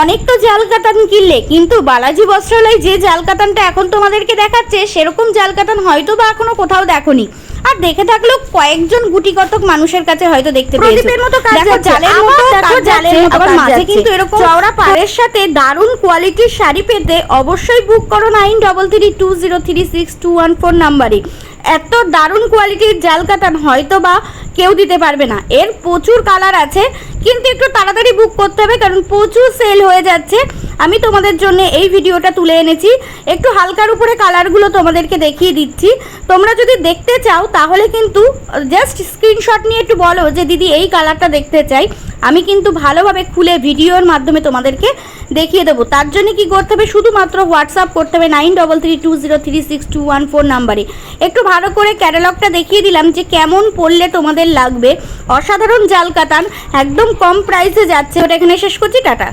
অনেক তো জাল কাতান কিনলে কিন্তু বালাজি বস্ত্রালয় যে জাল কাতানটা এখন তোমাদেরকে দেখাচ্ছে সেরকম জাল কাতান হয়তো বা এখনও কোথাও দেখোনি। আর দেখে থাকলেও কয়েকজন গুটিকতক মানুষের কাছে হয়তো দেখতে প্রদীপের মতো কাজ জালের মতো দেখো জালের মতো আবার মাঝে কিন্তু এরকম চওড়া পাড়ের সাথে দারুণ কোয়ালিটির শাড়ি পেতে অবশ্যই বুক করো nine double three two zero three six two one four নাম্বারে এত দারুণ কোয়ালিটির জাল কাতান হয়তো বা কেউ দিতে পারবে না। এর প্রচুর কালার আছে। কিন্তু একটু তাড়াতাড়ি বুক করতে হবে, কারণ প্রচুর সেল হয়ে যাচ্ছে। আমি তোমাদের জন্য এই ভিডিওটা তুলে এনেছি। একটু হালকার উপরে কালারগুলো তোমাদেরকে দেখিয়ে দিচ্ছি। তোমরা যদি দেখতে চাও, তাহলে কিন্তু জাস্ট স্ক্রিনশট নিয়ে একটু বলো যে, দিদি, এই কালারটা দেখতে চাই। আমি কিন্তু ভালোভাবে খুলে ভিডিওর মাধ্যমে তোমাদেরকে দেখিয়ে দেবো। তার জন্য কি করতে হবে? শুধুমাত্র হোয়াটসঅ্যাপ করতে হবে nine double three two zero three six two one four নাম্বারে। একটু ভালো করে ক্যাটালগটা দেখিয়ে দিলাম যে, কেমন পড়লে তোমাদের লাগবে। অসাধারণ জাল কাতান একদম কম প্রাইসে যাচ্ছে। ওটা এখানে শেষ করছি টাটা।